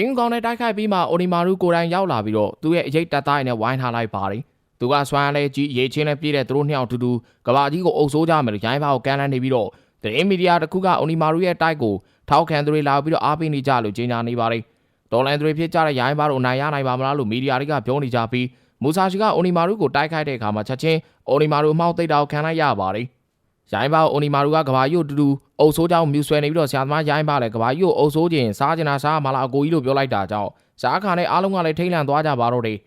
င်းကောင်နဲ့တိုက်ခိုက်ပြီးမှအိုနီမာရူကိုယ်တိုင်ရောက်လာပြီးတော့သူ့ရဲ့အရေးတက်သားရည်နဲ့ဝိုင်းထားလိုက်ပါတယ်သူကဆွမ်းလဲကြီးရေချင်းနဲ့ပြည့်တဲ့သူတို့နှစ်ယောက်တူတူကဘာကြီးကိုအုပ်ဆိုးကြမယ်လို့ရိုင်းပါကိုကန်လန်းနေပြီးတော့သတင်းမီဒီယာတစ်ခုကအိုနီမာရူရဲ့တိုက်ကိုထောက်ခံသူတွေလာပြီးတော့အားပေးနေကြလို့ကြေညာနေပါတယ်ဒေါ်လန်သူတွေဖြစ်ကြတဲ့ရိုင်းပါတို့နိုင်ရနိုင်ပါမလားလို့မီဒီယာတွေကပြောနေကြပြီးမူဆာရှိကအိုနီမာရူကိုတိုက်ခိုက်တဲ့အခါမှာချက်ချင်းအိုနီမာရူအမှောက်သိပ်တာကိုခံလိုက်ရပါတယ်ရိုင်းပါအိုနီမာရူကကဘာကြီးကိုတူတူ အုပ်ဆိုးကြောင်းမြူဆွဲနေပြီးတော့ဆရာသမားရိုင်းပါလည်းကဘာကြီးကိုအုပ်ဆိုးခြင်းစားကျင်တာစားမလားအကိုကြီးလို့ပြောလိုက်တာကြောင့်စားခါနဲ့အားလုံးကလည်းထိတ်လန့်သွားကြပါတော့တယ်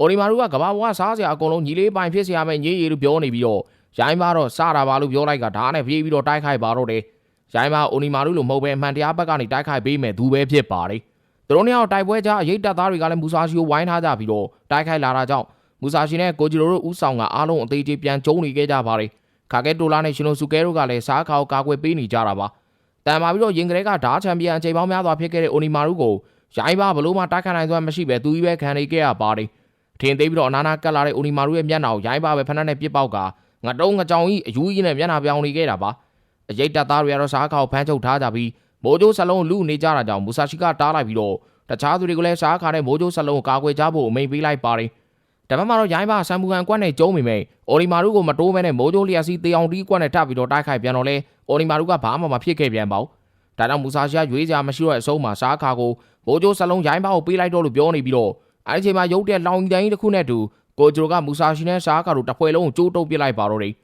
အိုလီမာရူကကဘာဘွားစားစရာအကုန်လုံးညီလေးပိုင်ဖြစ်စရာမဲ့ညေးရီလို့ပြောနေပြီးတော့ရိုင်းမတော့စတာပါလို့ပြောလိုက်ကဓာတ်နဲ့ပြေးပြီးတော့တိုက်ခိုက်ပါတော့တယ်ရိုင်းမအိုလီမာရူလို့မဟုတ်ပဲအမှန်တရားဘက်ကနေတိုက်ခိုက်ပေးမယ်သူပဲဖြစ်ပါတယ်သူတို့နှစ်ယောက်တိုက်ပွဲကြားအရေးတက်သားတွေကလည်းမူဆာရှီကိုဝိုင်းထားကြပြီးတော့တိုက်ခိုက်လာတာကြောင့်မူဆာရှီနဲ့ကိုဂျီရိုတို့ဥဆောင်ကအားလုံးအသေးချေပြန်ကျုံနေခဲ့ကြပါတယ် ခါကဲတိုလာနဲ့ရှင်နိုဆူကဲတို့ကလည်းစားခါကိုကာကွယ်ပေးနေကြတာပါတန်ပါပြီးတော့ရင်ကလေးကဓာတ်ချန်ပီယံအချိန်ပေါင်းများစွာဖြစ်ခဲ့တဲ့အိုနီမာရူကိုရိုင်းမဘလို့မှတိုက်ခိုက်နိုင်စွမ်းမရှိပဲသူကြီးပဲခံနေခဲ့ရပါတယ်ထင်သေးပြီးတော့အနာနာကတ်လာတဲ့အိုနီမာရူရဲ့မျက်နှာကိုရိုင်းပါပဲဖက်နှက်နဲ့ပြစ်ပေါက်ကငတုံးငကြောင်ကြီးအယူကြီးနဲ့မျက်နှာပြောင်နေခဲ့တာပါအရေးတက်သားတွေကတော့စားခေါက်ဖမ်းချုပ်ထားကြပြီးမိုးကြိုးစလုံးလူနေကြတာကြောင့်မူဆာရှိကတားလိုက်ပြီးတော့တခြားသူတွေကိုလည်းစားခါတဲ့မိုးကြိုးစလုံးကိုကာကွယ်ကြဖို့အမိန်ပေးလိုက်ပါတယ် ဒါပေမဲ့တော့ရိုင်းပါဆမ်ဘူကန်ကွက်နဲ့ကျုံးမိမယ်အိုနီမာရူကိုမတိုးမဲနဲ့မိုးကြိုးလျက်စီးတေအောင်တီးကွက်နဲ့ထပ်ပြီးတော့တိုက်ခိုက်ပြန်တော့လဲအိုနီမာရူကဘာမှမဖြစ်ခဲ့ပြန်ပါဘူးဒါကြောင့်မူဆာရှိကရွေးစရာမရှိတော့တဲ့အဆုံးမှာစားခါကိုမိုးကြိုးစလုံးရိုင်းပါကိုပေးလိုက်တော့လို့ပြောနေပြီးတော့အဲဒီချိန်မှာရုတ်တဲ့လောင်ကြီးတိုင်းတစ်ခုနဲ့တူကိုဂျိုကမူဆာရှိနဲ့ရှားကာတို့တစ်ဖွဲလုံးကိုကျိုးတုပ်ပစ်လိုက်ပါတော့တယ်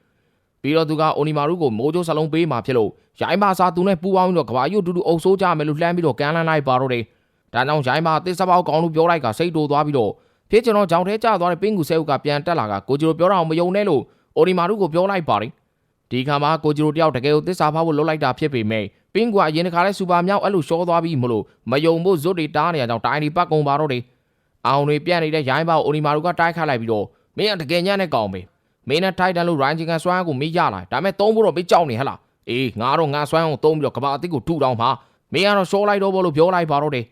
ပြီးတော့သူကအိုနီမာရူကိုမိုးကြိုးစလုံးပေးမှဖြစ်လို့ရိုင်းပါစာသူနဲ့ပူပေါင်းပြီးတော့ကဘာယူတူတူအုပ်ဆိုးကြမယ်လို့လှမ်းပြီးတော့ကန်လန်းလိုက်ပါတော့တယ်ဒါကြောင့်ရိုင်းပါတစ်စပေါက်ကောင်းလို့ပြောလိုက်ကစိတ်တိုးသွားပြီးတော့ ဖြစ်ကျွန်တော်ကြောင်ထဲကျသွားတဲ့ပင်းကူဆဲဥကပြန်တက်လာကကိုဂျိုပြောတာကိုမယုံနဲ့လို့အိုနီမာရူကိုပြောလိုက်ပါတယ်ဒီခါမှာကိုဂျိုတယောက်တကယ်ကိုသစ္စာဖောက်ဖို့လုပ်လိုက်တာဖြစ်ပေမဲ့ပင်းကွာအရင်တခါလဲစူပါမြောက်အဲ့လိုရှောသွားပြီးမလို့မယုံဖို့ဇွတ်တွေတားနေရကြောင်းတိုင်းဒီပတ်ကုန်ပါတော့တယ်အောင်တွေပြန့်နေတဲ့ရိုင်းပါကိုအိုနီမာရူကတိုက်ခတ်လိုက်ပြီးတော့မင်းကတကယ်ညံ့တဲ့ကောင်ပဲမင်းနဲ့ထိုက်တန်လို့ရိုင်းချင်ကန်စွမ်းကိုမေးရလာဒါပေမဲ့သုံးဖို့တော့မေးကြောက်နေဟဟလားအေးငါတော့ငါစွမ်းအောင်သုံးပြီးတော့ကဘာအစ်ကိုထူတောင်းပါမင်းကတော့ရှောလိုက်တော့ဘောလို့ပြောလိုက်ပါတော့တယ်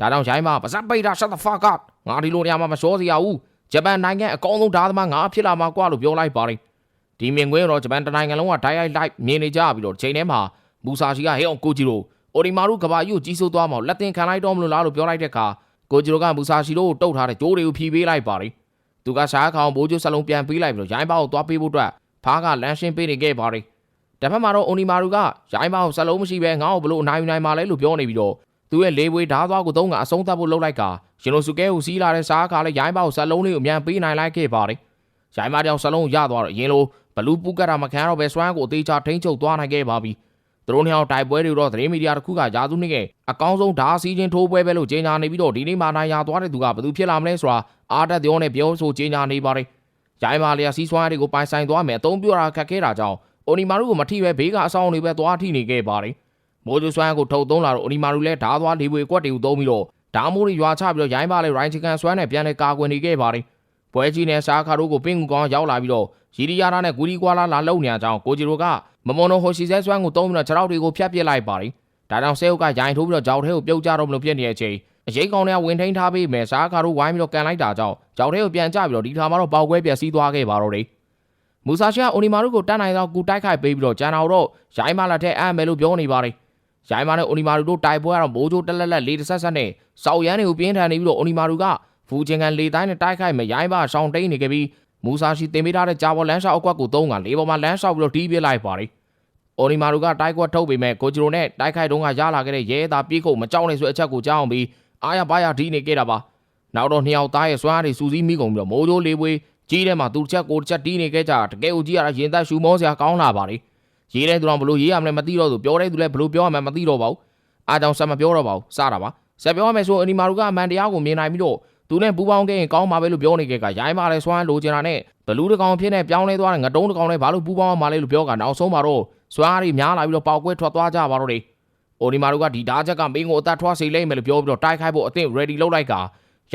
ဒါကြောင့်ရိုင်းမပါစပ်ပိတ်တာ shut the fuck up ငါဒီလိုနေရာမှာမရှောစီရဘူးဂျပန်နိုင်ငံအကောင်းဆုံးဓာတ်သမားငါဖြစ်လာမှာကွာလို့ပြောလိုက်ပါတယ်ဒီမြင်ကွင်းတော့ဂျပန်တနိုင်ငံလုံးက diet light မြင်နေကြပြီးတော့ချိန်ထဲမှာမူဆာရှီကဟဲအောင်ကိုဂျီရိုအိုဒီမာရုကဘာယူကြီးစိုးသွားမှလက်တင်ခံလိုက်တော့မလို့လားလို့ပြောလိုက်တဲ့အခါကိုဂျီရိုကမူဆာရှီတို့ကိုတုတ်ထားတဲ့ကြိုးတွေကိုဖြီးပေးလိုက်ပါတယ်သူကရှားခေါင်ဘိုးကျိုးစလုံးပြန်ပေးလိုက်ပြီးတော့ရိုင်းပါကိုသွားပေးဖို့အတွက်ဖားကလမ်းရှင်းပေးနေခဲ့ပါတယ်။တစ်ဖက်မှာတော့အိုနီမာရူကရိုင်းပါကိုစလုံးမရှိပဲငါ့ကိုဘလို့အနိုင်ယူနိုင်မှာလဲလို့ပြောနေပြီးတော့ သူရဲ့လေးဝေးဓားသွားကိုသုံးကအဆုံးသတ်ဖို့လုပ်လိုက်ကရှင်လိုစုကဲကိုစီးလာတဲ့စားကားလည်းရိုင်းပါကိုစလုံးလေးကိုအမြန်ပေးနိုင်လိုက်ခဲ့ပါတယ်။ရိုင်းပါတောင်စလုံးရသွားတော့အရင်လိုဘလူးပူကတ်တာမခံတော့ပဲစွမ်းကိုအသေးချထိန်းချုပ်သွားနိုင်ခဲ့ပါပြီ။သူတို့နှစ်ယောက်တိုက်ပွဲတွေတော့သတင်းမီဒီယာတစ်ခုကယာသူနှစ်ကကအကောင်းဆုံးဓာတ်စီးချင်းထိုးပွဲပဲလို့ကြေညာနေပြီးတော့ဒီနေ့မှနိုင်ရသွားတဲ့သူကဘယ်သူဖြစ်လာမလဲဆိုတာအားတက်ပြောနဲ့ပြောဆိုကြေညာနေပါတယ်။ရိုင်းမာလျာစီးစွမ်းတွေကိုပိုင်ဆိုင်သွားမယ်အသုံးပြတာခက်ခဲတာကြောင့်အိုနီမာရုကိုမထိပဲဘေးကအဆောင်တွေပဲသွားထိနေခဲ့ပါတယ်။ မိုးကျစွမ်းကိုထုတ်သုံးလာတော့အိုနီမာရုလည်းဓားသွားလေးပွေကွက်တွေကိုသုံးပြီးတော့ဓားမိုးတွေရွာချပြီးတော့ရိုင်းပါလေရိုင်းချီကန်စွမ်းနဲ့ပြန်လဲကာကွယ်နေခဲ့ပါတယ်။ပွဲကြီးနဲ့စားခါတို့ကိုပင်းကူကောင်ရောက်လာပြီးတော့ရီရီယာတာနဲ့ဂူရီကွာလာလာလုံနေကြအောင်ကိုဂျီရိုကမမွန်နိုဟိုရှိဆဲစွမ်းကိုသုံးပြီးတော့ခြေထောက်တွေကိုဖျက်ပစ်လိုက်ပါတယ်။ဒါကြောင့်ဆဲဥကရိုင်းထိုးပြီးတော့ဂျောက်ထဲကိုပြုတ်ကြတော့မလို့ဖြစ်နေတဲ့အချိန်အရေးကောင်တွေကဝင်ထိန်ထားပြီးမယ်စားခါတို့ဝိုင်းပြီးတော့ကန်လိုက်တာကြောင့်ဂျောက်ထဲကိုပြန်ကျပြီးတော့ဒီခါမှာတော့ပေါက်ကွဲပြက်စီးသွားခဲ့ပါတော့တယ်။မူဆာရှီကအိုနီမာရုကိုတတ်နိုင်သောကူတိုက်ခိုက်ပေးပြီးတော့ဂျန်နာတော့ရိုင်းမလာတဲ့အမ်းမယ်လို့ပြောနေပါတယ်။ ရိုင်းမနဲ့အိုနီမာရုတို့တိုက်ပွဲကတော့မိုးချိုးတက်လက်လက်လေးတစ်ဆက်ဆက်နဲ့စောက်ရမ်းတွေကိုပြင်းထန်နေပြီးတော့အိုနီမာရုကဖူချင်ကန်လေတိုင်းနဲ့တိုက်ခိုက်မယ်ရိုင်းမရှောင်းတိန်နေခဲ့ပြီးမူဆာရှီတင်ပေးထားတဲ့ဂျာဘော်လန်ရှောက်အကွက်ကိုသုံးကလေးပေါ်မှာလမ်းလျှောက်ပြီးတော့တီးပြလိုက်ပါတယ်။အိုနီမာရုကတိုက်ကွက်ထုတ်ပေမဲ့ကိုဂျီရိုနဲ့တိုက်ခိုက်တုန်းကရလာခဲ့တဲ့ရဲသားပြေးခုတ်မကြောက်နေဆိုအချက်ကိုကြားအောင်ပြီးအားရပါရဒီနေခဲ့တာပါနောက်တော့နှစ်ယောက်သားရဲ့စွမ်းအားတွေစူးစီးမိကုန်ပြီးတော့မိုးချိုးလေးပွေးကြီးထဲမှာသူတစ်ချက်ကိုတစ်ချက်တီးနေခဲ့ကြတာတကယ်ကိုကြီးရတာရင်သက်ရှူမောစရာကောင်းလာပါလေ ရေးတဲ့သူတော်ဘလို့ရေးရမလဲမသိတော့သူပြောတဲ့သူလည်းဘလို့ပြောရမှန်းမသိတော့ပါဘူးအားကြောင့်ဆက်မပြောတော့ပါဘူးစတာပါဆက်ပြောရမယ်ဆိုအနီမာရူကအမှန်တရားကိုမြင်နိုင်ပြီးတော့သူနဲ့ပူပေါင်းခဲ့ရင်ကောင်းမှာပဲလို့ပြောနေခဲ့ကရိုင်းပါလဲစွမ်းလိုချင်တာနဲ့ဘလူးတကောင်ဖြစ်နေပြောင်းလဲသွားတဲ့ငတုံးတကောင်နဲ့ဘာလို့ပူပေါင်းအောင်မလဲလို့ပြောကနောက်ဆုံးမှာတော့စွမ်းအားတွေများလာပြီးတော့ပေါက်ကွဲထွက်သွားကြပါတော့တယ်အိုနီမာရူကဒီဓာတ်ချက်ကမင်းကိုအသက်ထွားစေလိမ့်မယ်လို့ပြောပြီးတော့တိုက်ခိုက်ဖို့အသင့် ready လုပ်လိုက်က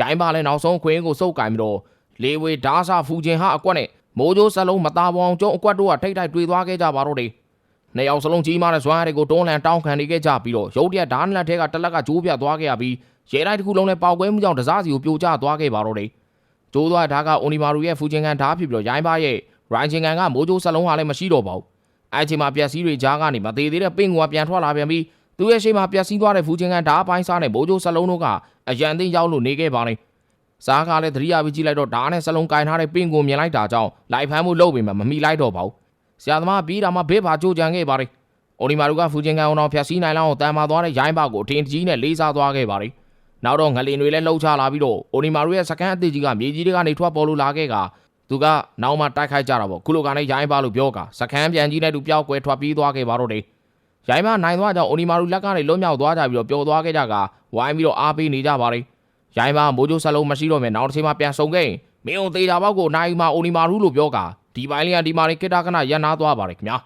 ရိုင်းပါလဲနောက်ဆုံးခွင်းကိုစုပ်ကင်ပြီးတော့လေဝေဓာစာဖူချင်းဟာအကွက်နဲ့မိုးကြိုးစလုံးမသားပေါအောင်ကျုံအကွက်တို့ကထိတ်ထိုက်တွေ့သွားခဲ့ကြပါတော့တယ် နှစ်ယောက်စလုံးကြီးမားတဲ့ဇွမ်းတွေကိုတွန်းလှန်တောင်းခံနေခဲ့ကြပြီးတော့ရုတ်တရက်ဓာတ်နလက်ထဲကတလက်ကကျိုးပြသွားခဲ့ရပြီးရဲတိုက်တစ်ခုလုံးနဲ့ပေါက်ကွဲမှုကြောင့်တစားစီကိုပြိုကျသွားခဲ့ပါတော့တယ်ကျိုးသွားဓာတ်ကအိုနီမာရူရဲ့ဖူချင်းကန်ဓာတ်ဖြစ်ပြီးတော့ရိုင်းပါရဲ့ရိုင်းချင်းကန်ကမိုးကြိုးစလုံးဟာလည်းမရှိတော့ပါဘူးအဲအချိန်မှာပျက်စီးတွေကြားကနေမသေးသေးတဲ့ပင့်ကွာပြန်ထွက်လာပြန်ပြီးတသူရဲ့ရှေ့မှာပျက်စီးသွားတဲ့ဖူချင်းကန်ဓာအပိုင်းစားနဲ့မိုးကြိုးစလုံးတို့ကအရန်သိမ်းရောက်လို့နေခဲ့ပါလေစားကားလည်းသတိရပြီးကြည့်လိုက်တော့ဓာနဲ့စလုံးကင်ထားတဲ့ပင်ကိုမြင်လိုက်တာကြောင့်လိုက်ဖမ်းမှုလုပ်ပေမဲ့မမိလိုက်တော့ပါဘူး ဆရာသမားပြီးတာမှဘေးပါကြိုးကြံခဲ့ပါလေအိုနီမာတို့ကဖူချင်းကန်အောင်တော့ဖြတ်စည်းနိုင်လောက်အောင်တန်မာသွားတဲ့ရိုင်းပါကိုအထင်ကြီးနဲ့လေးစားသွားခဲ့ပါလေနောက်တော့ငလင်တွေလည်းလှုပ်ချလာပြီးတော့အိုနီမာတို့ရဲ့စကန်အသစ်ကြီးကမြေကြီးတွေကနေထွက်ပေါ်လို့လာခဲ့ကသူကနောက်မှတိုက်ခိုက်ကြတာပေါ့ခုလိုကနေရိုင်းပါလို့ပြောကစကန်ပြန်ကြီးနဲ့သူပျောက်ကွယ်ထွက်ပြေးသွားခဲ့ပါတော့တယ်ရိုင်းမနိုင်သွားကြောင့်အိုနီမာရူလက်ကနေလွတ်မြောက်သွားကြပြီးတော့ပျော်သွားခဲ့ကြကဝိုင်းပြီးတော့အားပေးနေကြပါလေရိုင်းမမိုးကြိုးဆက်လုံးမရှိတော့မယ်နောက်တစ်ချိန်မှပြန်ဆုံခဲ့ရင်မင်းတို့သေးတာဘောက်ကိုနိုင်မှာအိုနီမာရူလို့ပြောက ဒီပိုင်းလေးကဒီမာလေးကိတ္တကနရန်နာသွားပါလေခင်ဗျာ